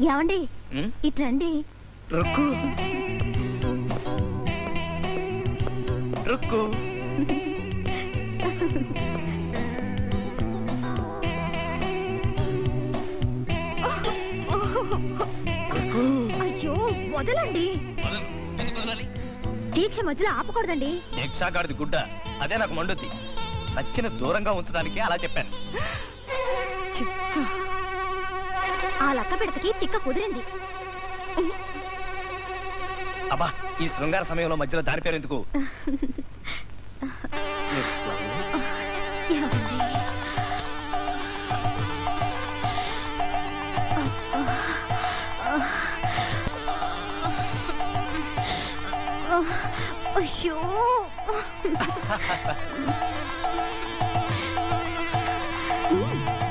ఏమండి? ఉమ్, ఇట్రండి. రుక్కు. అయ్యో వదలండి? దీక్ష మధ్యలో ఆపకూడదండి. దీక్షాగాడిది గుడ్డ. అదే నాకు మండుద్ది. సచ్చిన దూరంగా ఉంచడానికి అలా చెప్పాను. ఆ లక్క పిడతకి తిక్క కుదిరింది అబ్బా ఈ శృంగార సమయంలో మధ్యలో దారి పేరు ఎందుకు అయ్యో Mm.